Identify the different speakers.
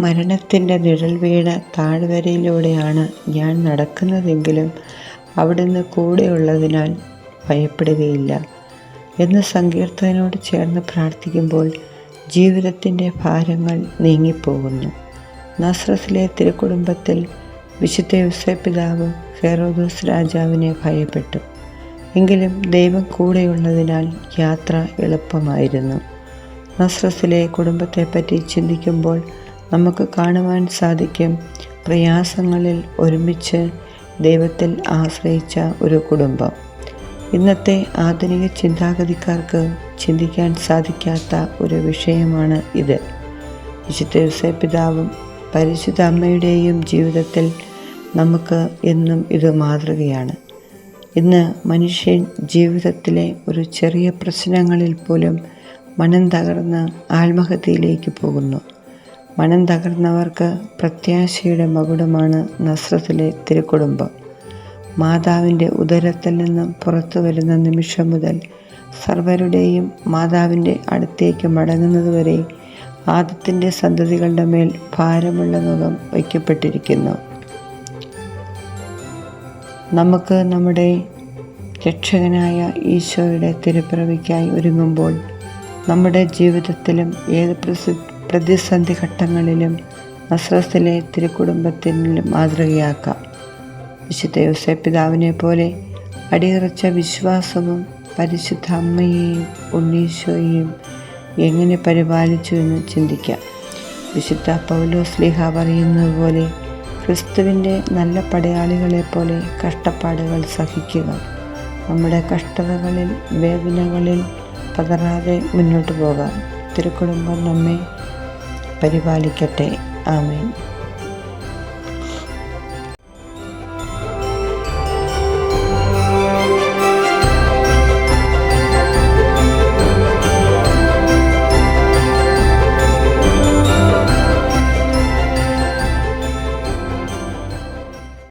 Speaker 1: മരണത്തിന്റെ നിഴൽ വീണ താഴ്വരയിലൂടെയാണ് ഞാൻ നടക്കുന്നതെങ്കിലും അവിടുന്ന് കൂടെയുള്ളതിനാൽ ഭയപ്പെടുകയില്ല എന്ന് സങ്കീർത്തനോട് ചേർന്ന് പ്രാർത്ഥിക്കുമ്പോൾ ജീവിതത്തിന്റെ ഭാരങ്ങൾ നീങ്ങിപ്പോകുന്നു. നസ്രസിലെ തിരുക്കുടുംബത്തിൽ വിശുദ്ധ യുസേപ്പിതാവ് ഫെറോദോസ് രാജാവിനെ ഭയപ്പെട്ടു. എങ്കിലും ദൈവം കൂടെയുള്ളതിനാൽ യാത്ര എളുപ്പമായിരുന്നു. നസ്രസിലെ കുടുംബത്തെപ്പറ്റി ചിന്തിക്കുമ്പോൾ നമുക്ക് കാണുവാൻ സാധിക്കും. പ്രയാസങ്ങളിൽ ഒരുമിച്ച് ദൈവത്തിൽ ആശ്രയിച്ച ഒരു കുടുംബം. ഇന്നത്തെ ആധുനിക ചിന്താഗതിക്കാർക്ക് ചിന്തിക്കാൻ സാധിക്കാത്ത ഒരു വിഷയമാണ് ഇത്. വിശുദ്ധ പിതാവും പരിശുദ്ധ അമ്മയുടെയും ജീവിതത്തിൽ നമുക്ക് എന്നും ഇത് മാതൃകയാണ്. ഇന്ന് മനുഷ്യൻ ജീവിതത്തിലെ ഒരു ചെറിയ പ്രശ്നങ്ങളിൽ പോലും മനം തകർന്ന് ആത്മഹത്യയിലേക്ക് പോകുന്നു. മനം തകർന്നവർക്ക് പ്രത്യാശയുടെ മകുടമാണ് നസ്രത്തിലെ തിരുക്കുടുംബം. മാതാവിന്റെ ഉദരത്തിൽ നിന്നും പുറത്തു വരുന്ന നിമിഷം മുതൽ സർവരുടെയും മാതാവിന്റെ അടുത്തേക്ക് മടങ്ങുന്നതുവരെ ആദത്തിന്റെ സന്തതികളുടെ മേൽ ഭാരമുള്ള മുഖം വയ്ക്കപ്പെട്ടിരിക്കുന്നു. നമുക്ക് നമ്മുടെ രക്ഷകനായ ഈശോയുടെ തിരുപ്പിറവിക്കായി ഒരുങ്ങുമ്പോൾ നമ്മുടെ ജീവിതത്തിലും ഏത് പ്രസി പ്രതിസന്ധി ഘട്ടങ്ങളിലും നസ്രസിലെ തിരുക്കുടുംബത്തിന് മാതൃകയാക്കാം വിശുദ്ധ യോസേപ്പിതാവിനെ പോലെ അടിയുറച്ച വിശ്വാസവും പരിശുദ്ധ അമ്മയെയും ഉണ്ണീശോയെയും എങ്ങനെ പരിപാലിച്ചു എന്ന് ചിന്തിക്കാം. വിശുദ്ധ പൗലോസ്ലിഹ പറയുന്നത് പോലെ ക്രിസ്തുവിന്റെ നല്ല പടയാളികളെ പോലെ കഷ്ടപ്പാടുകൾ സഹിക്കുക. നമ്മുടെ കഷ്ടതകളിൽ വേദനകളിൽ പതറാതെ മുന്നോട്ട് പോകാം. തിരുക്കുടുംബം നമ്മെ പരിപാലിക്കട്ടെ. ആമേൻ.